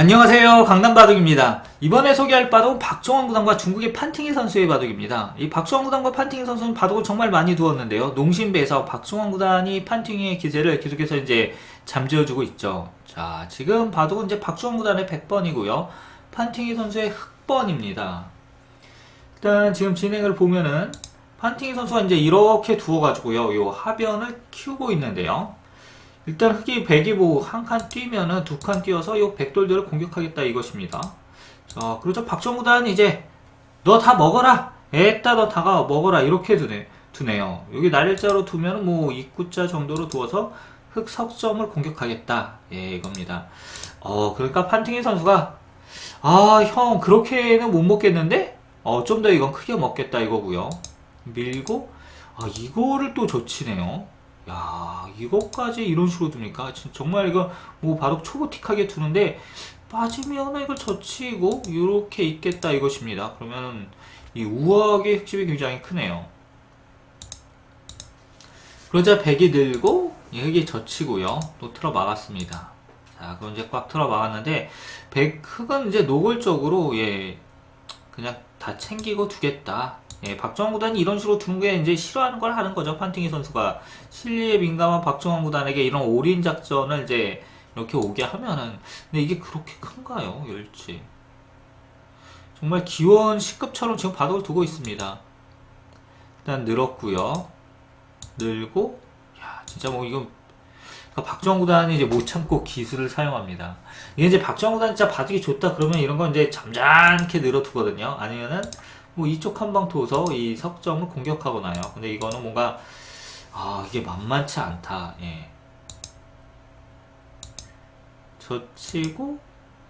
안녕하세요. 강남바둑입니다. 이번에 소개할 바둑은 박종원 구단과 중국의 판팅이 선수의 바둑입니다. 이 박종원 구단과 판팅이 선수는 바둑을 정말 많이 두었는데요. 농심배에서 박종원 구단이 판팅의 기세를 계속해서 이제 잠재워주고 있죠. 자 지금 바둑은 이제 박종원 구단의 100번이고요. 판팅이 선수의 흑번입니다. 일단 지금 진행을 보면은 판팅이 선수가 이제 이렇게 두어가지고요. 요 하변을 키우고 있는데요 일단 흑이 백이보 한칸 뛰면은 두 칸 뛰어서 요 백돌들을 공격하겠다 이것입니다. 자, 그렇죠. 박정우단 이제 너 다 먹어라. 애따 너 다가 먹어라 이렇게 두네 두네요. 여기 날일자로 두면은 뭐 입구자 정도로 두어서 흑 석점을 공격하겠다. 예, 이겁니다. 어, 그러니까 판팅이 선수가 아, 형 그렇게는 못 먹겠는데? 어, 좀 더 이건 크게 먹겠다 이거고요. 밀고 아, 이거를 또 젖히네요. 야, 이것까지 이런 식으로 둡니까? 진- 정말 이거 뭐 바로 초보틱하게 두는데 빠지면 이걸 젖히고 이렇게 있겠다 이것입니다. 그러면 이 우악의 흑집이 굉장히 크네요. 그러자 백이 늘고 이 흑이 젖히고요. 또 틀어 막았습니다. 자, 그럼 이제 꽉 틀어 막았는데 백 흑은 이제 노골적으로 예 그냥 다 챙기고 두겠다. 예, 박정환 구단이 이런 식으로 두는 게 이제 싫어하는 걸 하는 거죠. 판팅이 선수가 실리에 민감한 박정환 구단에게 이런 올인 작전을 이제 이렇게 오게 하면은 근데 이게 그렇게 큰가요? 열지 정말 기원 10급처럼 지금 바둑을 두고 있습니다. 일단 늘었고요. 늘고 야 진짜 뭐 이건 그러니까 박정환 구단이 이제 못 참고 기술을 사용합니다. 이게 이제 박정환 구단 진짜 바둑이 좋다 그러면 이런 건 이제 잠잠케 늘어두거든요. 아니면은 뭐 이쪽 한방 둬서 이 석점을 공격하고 나요. 근데 이거는 뭔가 아 이게 만만치 않다. 예. 젖히고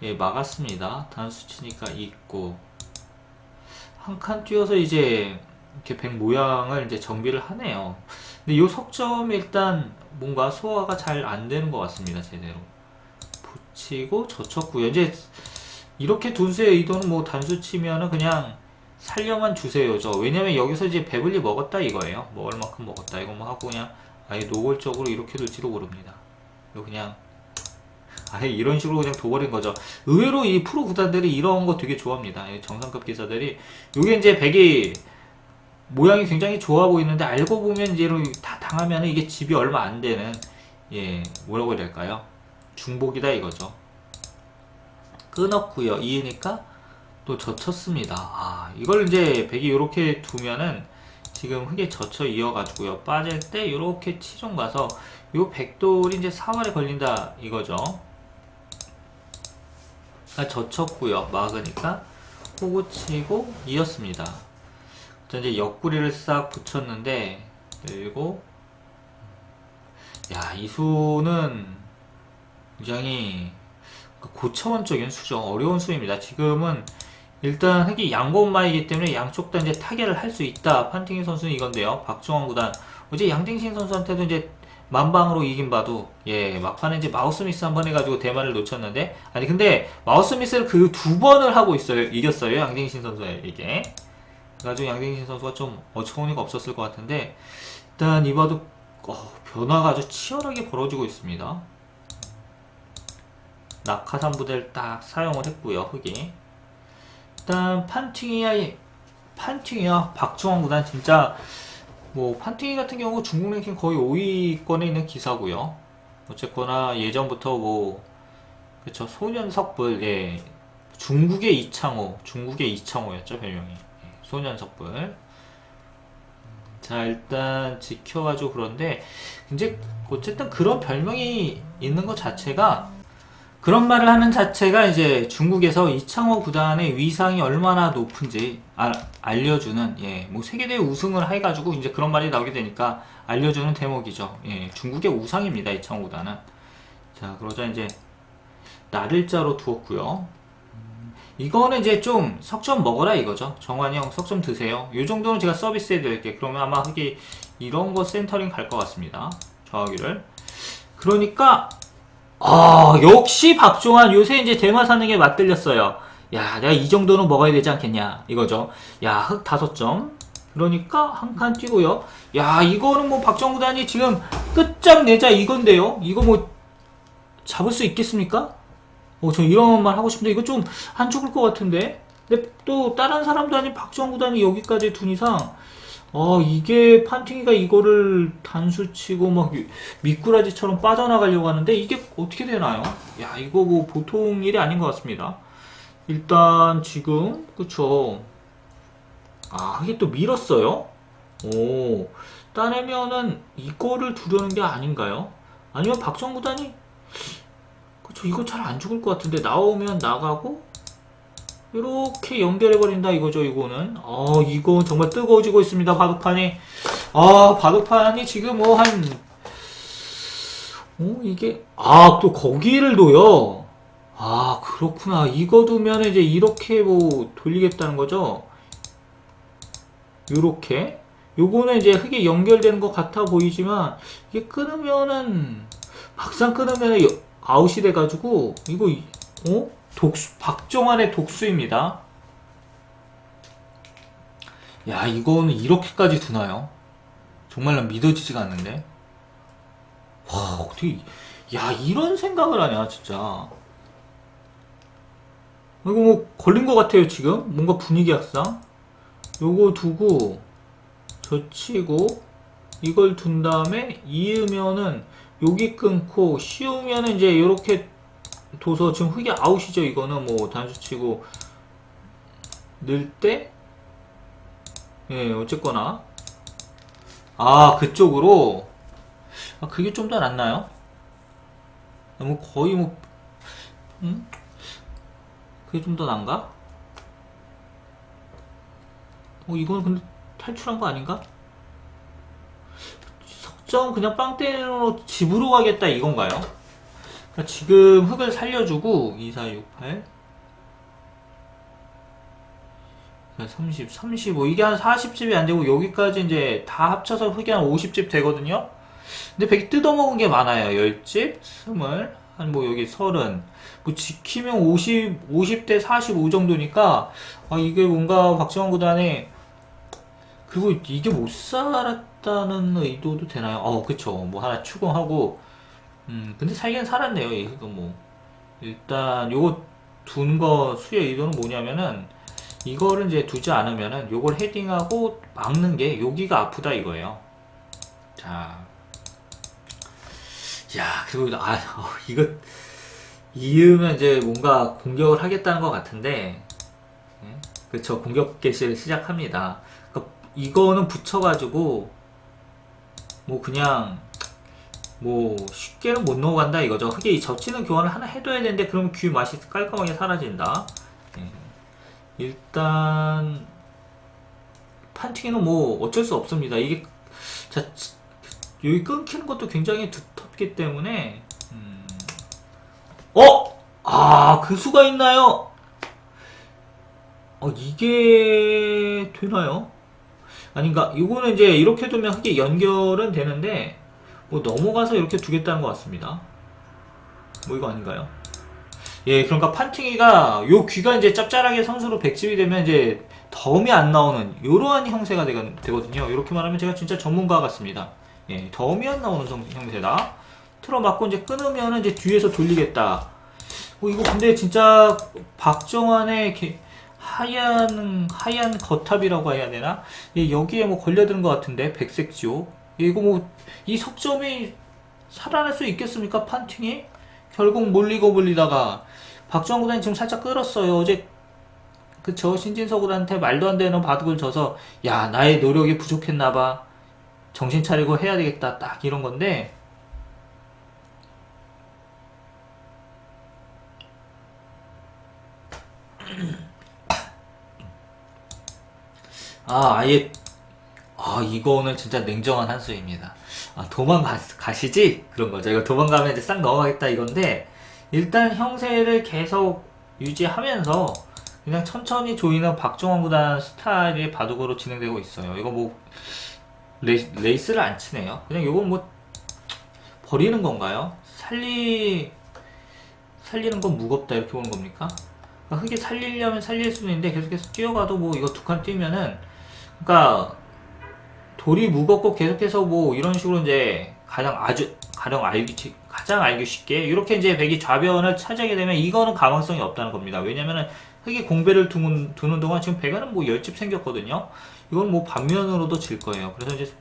예 막았습니다. 단수 치니까 있고 한 칸 뛰어서 이제 이렇게 백 모양을 이제 정비를 하네요. 근데 이 석점이 일단 뭔가 소화가 잘 안 되는 것 같습니다. 제대로 붙이고 젖혔고요. 이제 이렇게 둔수의 의도는 뭐 단수 치면은 그냥 살려만 주세요. 저 왜냐면 여기서 이제 배불리 먹었다 이거예요. 먹을 만큼 먹었다 이거만 하고 그냥 아예 노골적으로 이렇게 둘지도 모릅니다. 이거 그냥 아예 이런 식으로 그냥 둬버린 거죠. 의외로 이 프로 구단들이 이런 거 되게 좋아합니다. 이 정상급 기사들이 요게 이제 백이 모양이 굉장히 좋아 보이는데 알고 보면 이제 다 당하면 이게 집이 얼마 안 되는 예 뭐라고 해야 될까요? 중복이다 이거죠. 끊었고요. 이으니까 또 젖혔습니다. 아, 이걸 이제 백이 이렇게 두면은 지금 흙에 젖혀 이어가지고요. 빠질 때 이렇게 치종 가서 요 백돌이 이제 사활에 걸린다 이거죠. 아, 젖혔고요. 막으니까 호구 치고 이었습니다. 자, 이제 옆구리를 싹 붙였는데 그리고 야, 이 수는 굉장히 고차원적인 수죠. 어려운 수입니다. 지금은 일단 흑이 양고마이기 때문에 양쪽 다 이제 타결을 할 수 있다. 판팅이 선수는 이건데요. 박종원 구단. 어제 양딩신 선수한테도 이제 만방으로 이긴 바도 예 막판에 이제 마우스 미스 한 번 해가지고 대만을 놓쳤는데 아니 근데 마우스 미스를 그 두 번을 하고 있어요. 이겼어요 양딩신 선수에게. 그래가지고 양딩신 선수가 좀 어처구니가 없었을 것 같은데 일단 이 바도 어, 변화가 아주 치열하게 벌어지고 있습니다. 낙하산 부대를 딱 사용을 했고요 흑이 일단 판팅이야 판팅이야. 박종원 구단 진짜 뭐 판팅이 같은 경우 중국 랭킹 거의 5위권에 있는 기사고요. 어쨌거나 예전부터 뭐 그쵸 소년석불 예. 중국의 이창호 중국의 이창호였죠 별명이. 예, 소년석불. 자 일단 지켜가지고 그런데 이제 어쨌든 그런 별명이 있는 것 자체가 그런 말을 하는 자체가 이제 중국에서 이창호 구단의 위상이 얼마나 높은지 아- 알려주는 예, 뭐 세계대회 우승을 해가지고 이제 그런 말이 나오게 되니까 알려주는 대목이죠. 예, 중국의 우상입니다 이창호 구단은. 자 그러자 이제 날일자로 두었고요. 음, 이거는 이제 좀 석점 먹어라 이거죠. 정환이 형 석점 드세요. 이 정도는 제가 서비스 해 드릴게요. 그러면 아마 흑이 이런 거 센터링 갈 것 같습니다. 정하기를. 그러니까 아, 역시 박종환 요새 이제 대마 사는 게 맞들렸어요. 야, 내가 이 정도는 먹어야 되지 않겠냐 이거죠. 야, 흑 다섯 점. 그러니까 한 칸 뛰고요. 야, 이거는 뭐 박정구단이 지금 끝장 내자 이건데요. 이거 뭐 잡을 수 있겠습니까? 어, 저 이런 말 하고 싶은데 이거 좀 안 죽을 것 같은데? 근데 또 다른 사람도 아닌 박주원 구단이 여기까지 둔 이상 어, 이게 판팅이가 이거를 단수 치고 막 미- 미꾸라지처럼 빠져나가려고 하는데 이게 어떻게 되나요? 야, 이거 뭐 보통 일이 아닌 것 같습니다. 일단 지금 그쵸? 아, 이게 또 밀었어요? 오, 따내면은 이거를 두려는 게 아닌가요? 아니면 박정 구단이 그쵸 이거 잘 안 죽을 것 같은데 나오면 나가고 이렇게 연결해버린다 이거죠 이거는. 어 이거 정말 뜨거워지고 있습니다 바둑판이. 아 바둑판이 지금 뭐한 어, 이게 아 또 거기를 둬요? 아 그렇구나. 이거 두면 이제 이렇게 뭐 돌리겠다는 거죠? 요렇게. 요거는 이제 흙에 연결되는 것 같아 보이지만 이게 끊으면은 막상 끊으면 여- 아웃이 돼가지고 이거 이- 어 독수 박정환의 독수입니다. 야 이거는 이렇게까지 두나요? 정말 난 믿어지지가 않는데. 와 어떻게 야 이런 생각을 하냐 진짜. 이거 뭐 걸린 것 같아요 지금 뭔가 분위기 약상. 요거 두고 젖히고 이걸 둔 다음에 이으면은 여기 끊고 씌우면은 이제 이렇게 둬서 지금 흙이 아웃이죠 이거는 뭐 단수치고 넣을 때 예, 어쨌거나 아 그쪽으로 아 그게 좀 더 낫나요? 아, 뭐 거의 뭐 음? 그게 좀 더 난가? 어 이거는 근데 탈출한 거 아닌가? 석정 그냥 빵 때리로 집으로 가겠다 이건가요? 그러니까 지금 흙을 살려주고 2, 4, 6, 8 30, 35 이게 한 40집이 안 되고 여기까지 이제 다 합쳐서 흙이 한 50집 되거든요. 근데 백이 뜯어먹은 게 많아요. 10집, 20, 한뭐 여기 30. 뭐 지키면 50, 50대 45 정도니까 아 이게 뭔가 박지원 구단이 그리고 이게 못 살았다는 의도도 되나요? 어, 그쵸. 뭐 하나 추궁하고, 음, 근데 살긴 살았네요. 이거 뭐. 일단, 요거 둔 거 수의 의도는 뭐냐면은, 이거를 이제 두지 않으면은, 요걸 헤딩하고 막는 게 여기가 아프다 이거예요. 자. 야, 그리고, 아, 어, 이거, 이으면 이제 뭔가 공격을 하겠다는 것 같은데, 예? 그쵸. 공격 개시를 시작합니다. 그러니까 이거는 붙여가지고 뭐 그냥 뭐 쉽게는 못 넘어간다 이거죠. 흙에 이 젖히는 교환을 하나 해둬야 되는데 그러면 귀 맛이 깔끔하게 사라진다. 예. 일단 판팅에는 뭐 어쩔 수 없습니다. 이게 자 여기 끊기는 것도 굉장히 두텁기 때문에 음. 어? 아, 그 수가 있나요? 어, 이게 되나요? 아닌가? 이거는 이제 이렇게 두면 흙이 연결은 되는데 뭐 넘어가서 이렇게 두겠다는 것 같습니다. 뭐 이거 아닌가요? 예, 그러니까 판팅이가 요 귀가 이제 짭짤하게 선수로 백집이 되면 이제 덤이 안 나오는 이러한 형태가 되거- 되거든요. 이렇게 말하면 제가 진짜 전문가 같습니다. 예, 덤이 안 나오는 성- 형태다. 틀어 맞고 이제 끊으면은 이제 뒤에서 돌리겠다. 어, 이거 근데 진짜 박정환의 개- 하얀 하얀 거탑이라고 해야 되나? 예, 여기에 뭐 걸려드는 것 같은데 백색 지옥. 예, 이거 뭐 이 석점이 살아날 수 있겠습니까? 판팅이 결국 몰리고 몰리다가 박정환 구단이 지금 살짝 끌었어요. 어제 그쵸 신진서 구단한테 말도 안 되는 바둑을 져서 야 나의 노력이 부족했나봐. 정신 차리고 해야 되겠다. 딱 이런 건데 아, 아예, 아, 이거는 진짜 냉정한 한 수입니다. 아, 도망가시지? 그런 거죠. 이거 도망가면 이제 싹 넘어가겠다 이건데, 일단 형세를 계속 유지하면서, 그냥 천천히 조이는 박종원 구단 스타일의 바둑으로 진행되고 있어요. 이거 뭐, 레, 레이스를 안 치네요. 그냥 이건 뭐, 버리는 건가요? 살리, 살리는 건 무겁다 이렇게 보는 겁니까? 그러니까 흙에 살리려면 살릴 수는 있는데 계속해서 뛰어가도 뭐 이거 두 칸 뛰면은 그러니까 돌이 무겁고 계속해서 뭐 이런 식으로 이제 가령 아주 가령 알기 가장 가장 알기 쉽게 이렇게 이제 백이 좌변을 차지하게 되면 이거는 가망성이 없다는 겁니다. 왜냐면은 흙이 공배를 두는, 두는 동안 지금 백은 뭐 열집 생겼거든요. 이건 뭐 반면으로도 질 거예요. 그래서 이제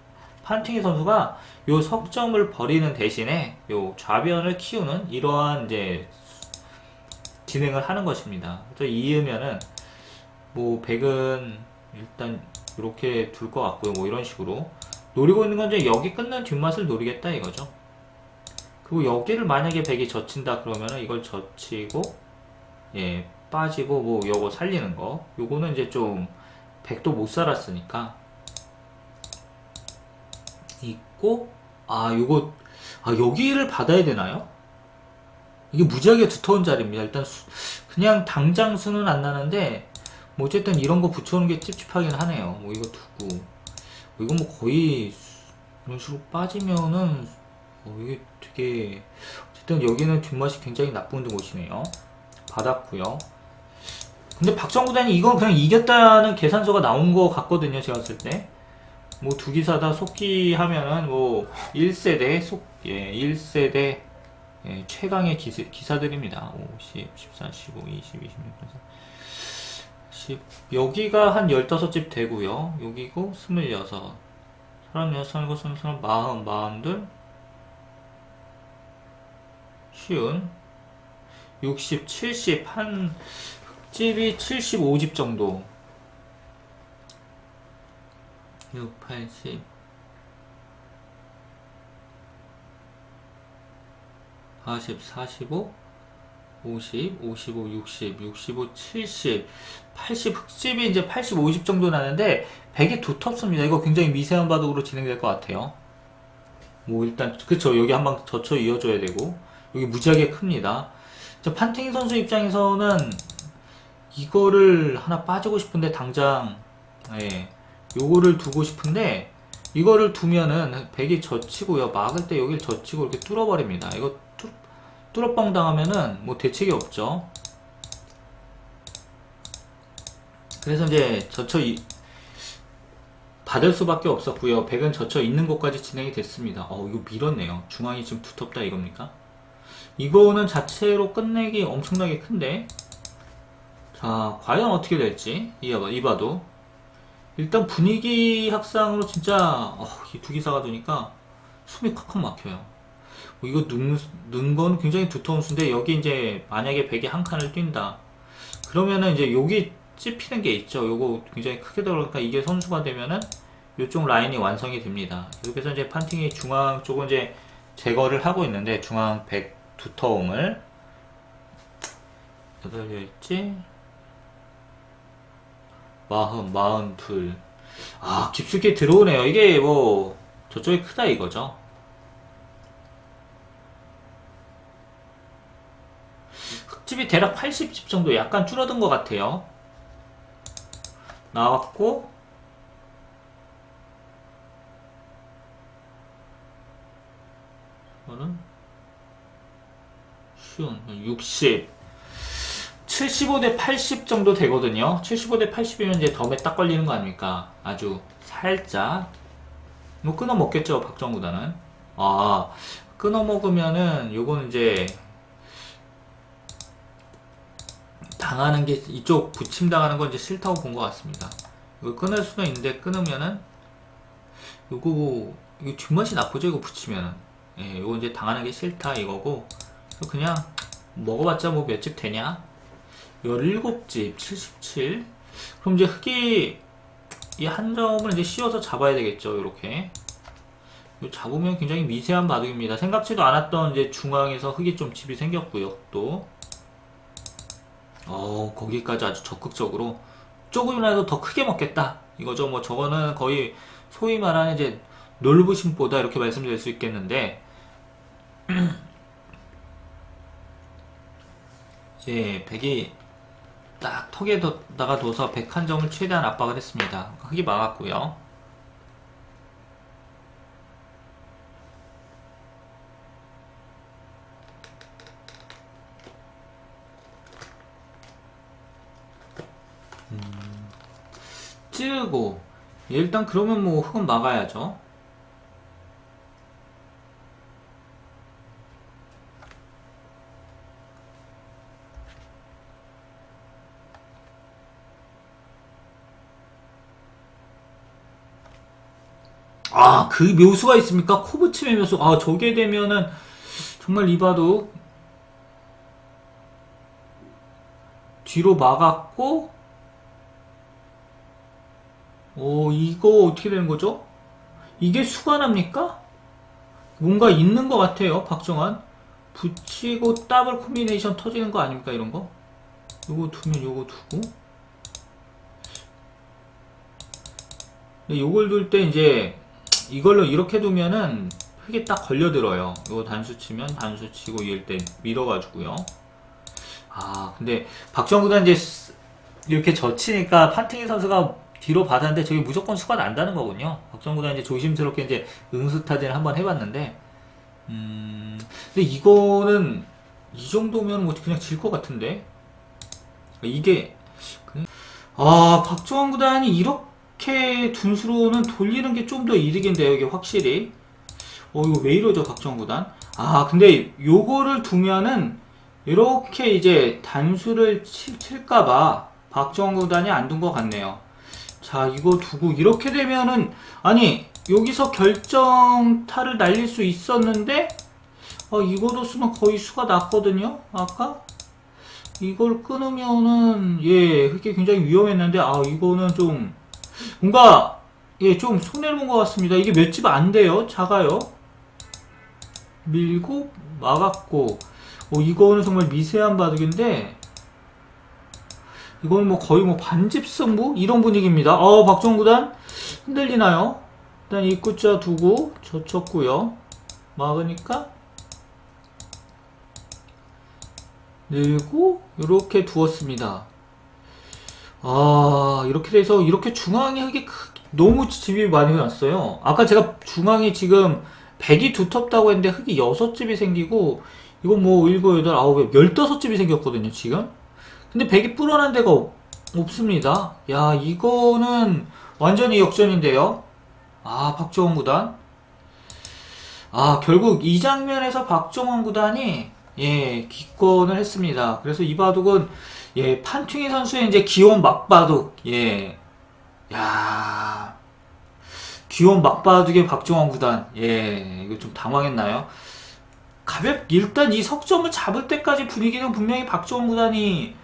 판팅이 선수가 요 석점을 버리는 대신에 요 좌변을 키우는 이러한 이제 진행을 하는 것입니다. 그래서 이으면은 뭐 백은 일단 이렇게 둘 것 같고요. 뭐 이런 식으로 노리고 있는 건 이제 여기 끝난 뒷맛을 노리겠다 이거죠. 그리고 여기를 만약에 백이 젖힌다 그러면은 이걸 젖히고 예 빠지고 뭐 요거 살리는 거 요거는 이제 좀 백도 못 살았으니까 있고 아 요거 아 여기를 받아야 되나요? 이게 무지하게 두터운 자리입니다. 일단 수- 그냥 당장 수는 안 나는데 뭐 어쨌든 이런 거 붙여오는 게 찝찝하긴 하네요. 뭐 이거 두고 뭐 이건 뭐 거의 이런 식으로 빠지면은 어, 이게 되게 어쨌든 여기는 뒷맛이 굉장히 나쁜 곳이네요. 받았고요. 근데 박정구단이 이건 그냥 이겼다는 계산서가 나온 거 같거든요. 제가 봤을 때. 뭐 두 기사 다 속기 하면은 뭐 1세대 속, 예, 1세대 예, 최강의 기사, 기사들입니다. 5, 10, 14, 15, 20, 26, 10. 여기가 한 15집 되고요. 여기고 26. 36, 37, 38, 40, 42. 쉬운. 60, 70, 한, 집이 75집 정도. 6, 80. 40, 45, 50, 55, 60, 65, 70, 80 흑집이 이제 80, 50 정도 나는데 100이 두텁습니다. 이거 굉장히 미세한 바둑으로 진행될 것 같아요. 뭐 일단 그쵸 여기 한 방 젖혀 이어줘야 되고 여기 무지하게 큽니다. 저 판팅 선수 입장에서는 이거를 하나 빠지고 싶은데 당장 예 요거를 두고 싶은데 이거를 두면은 백이 젖히고요 막을 때 여기를 젖히고 이렇게 뚫어버립니다. 이거 뚫, 뚫어뻥 당하면은 뭐 대책이 없죠. 그래서 이제 젖혀 이, 받을 수밖에 없었고요. 백은 젖혀 있는 곳까지 진행이 됐습니다. 어, 이거 밀었네요. 중앙이 지금 두텁다 이겁니까? 이거는 자체로 끝내기 엄청나게 큰데. 자, 과연 어떻게 될지 이봐, 이봐도 일단 분위기 합상으로 진짜 어, 이두 기사가 되니까 숨이 콱콱 막혀요. 뭐 이거 거는 굉장히 두터운 수인데 여기 이제 만약에 백이 한 칸을 뛴다. 그러면은 이제 여기 찝히는 게 있죠. 요거 굉장히 크게 들어가니까 이게 선수가 되면은 이쪽 라인이 완성이 됩니다. 이렇게 해서 이제 판팅이 중앙 쪽은 이제 제거를 하고 있는데 중앙 백 두터움을 여덟 열지 마흔 마흔 둘아 깊숙이 들어오네요. 이게 뭐 저쪽이 크다 이거죠. 흙집이 대략 80집 정도 약간 줄어든 것 같아요. 나왔고 이거는 쉬운 60 75대 80 정도 되거든요. 75대 80이면 이제 덤에 딱 걸리는 거 아닙니까? 아주 살짝. 뭐 끊어 먹겠죠 박정구단은? 아 끊어 먹으면은 요거는 이제 당하는 게 이쪽 부침 당하는 건 이제 싫다고 본 것 같습니다. 이거 끊을 수는 있는데 끊으면은 요거 이거 뒷맛이 나쁘죠 이거 붙이면은. 예, 요거 이제 당하는 게 싫다 이거고. 그냥 먹어봤자 뭐 몇 집 되냐? 17집 77 그럼 이제 흙이 이 한 점을 이제 씌워서 잡아야 되겠죠 이렇게. 요 잡으면 굉장히 미세한 바둑입니다. 생각지도 않았던 이제 중앙에서 흙이 좀 집이 생겼고요 또 어, 거기까지 아주 적극적으로 조금이라도 더 크게 먹겠다. 이거죠. 뭐 저거는 거의 소위 말하는 이제 놀부심보다 이렇게 말씀드릴 수 있겠는데, 예, 백이 딱 턱에다가 둬서 백한 점을 최대한 압박을 했습니다. 흙이 막았고요. 찌르고 일단 그러면 뭐 흙은 막아야죠 아, 그 묘수가 있습니까? 코브침의 묘수. 아, 저게 되면은 정말 이봐도 뒤로 막았고 오, 이거 어떻게 되는 거죠? 이게 수관합니까? 뭔가 있는 것 같아요, 박정환. 붙이고 더블 콤비네이션 터지는 거 아닙니까, 이런 거? 요거 두면 요거 두고. 근데 요걸 둘 때 이제 이걸로 이렇게 두면은 흙이 딱 걸려들어요. 요거 단수 치면 단수 치고 이럴 때 밀어가지고요. 아, 근데 박정환 구단 이제 스- 이렇게 젖히니까 판팅이 선수가 뒤로 받았는데 저게 무조건 수가 난다는 거군요. 박정환 구단 이제 조심스럽게 이제 응수타진을 한번 해봤는데, 음, 근데 이거는 이 정도면 뭐 그냥 질 것 같은데? 이게 그- 아 박정환 구단이 이렇게 둔수로는 돌리는 게 좀 더 이득인데요 이게 확실히. 어 이거 왜 이러죠 박정환 구단? 아 근데 요거를 두면은 이렇게 이제 단수를 칠, 칠까봐 박정환 구단이 안 둔 것 같네요 자 이거 두고 이렇게 되면은 아니 여기서 결정타를 날릴 수 있었는데 어, 이거로 쓰면 거의 수가 났거든요 아까? 이걸 끊으면은 예 그게 굉장히 위험했는데 아 이거는 좀 뭔가 예 좀 손해를 본 것 같습니다. 이게 몇 집 안 돼요 작아요? 밀고 막았고 어, 이거는 정말 미세한 바둑인데 이건 뭐 거의 뭐 반집 승 부 이런 분위기입니다 어 박정구단 흔들리나요 일단 입구자 두고 젖혔고요 막으니까 늘고 이렇게 두었습니다. 아 이렇게 돼서 이렇게 중앙에 흙이 크- 너무 집이 많이 났어요. 아까 제가 중앙이 지금 100이 두텁다고 했는데 흙이 6집이 생기고 이건 뭐 7, 8, 9, 15집이 생겼거든요 지금. 근데 100이 불어난 데가 없, 없습니다. 야 이거는 완전히 역전인데요. 아 박정원 구단. 아 결국 이 장면에서 박정원 구단이 예, 기권을 했습니다. 그래서 이 바둑은 예, 판퉁이 선수의 이제 기온 막바둑 예, 야, 기온 막바둑의 박종원 구단 예, 이거 좀 당황했나요? 가볍 일단 이 석점을 잡을 때까지 분위기는 분명히 박종원 구단이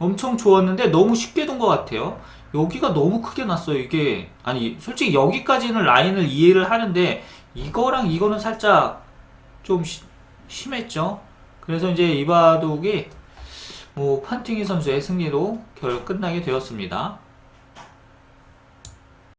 엄청 좋았는데 너무 쉽게 둔 것 같아요. 여기가 너무 크게 났어요. 이게 아니 솔직히 여기까지는 라인을 이해를 하는데 이거랑 이거는 살짝 좀 시- 심했죠. 그래서 이제 이 바둑이 뭐 판팅이 선수의 승리로 결 끝나게 되었습니다.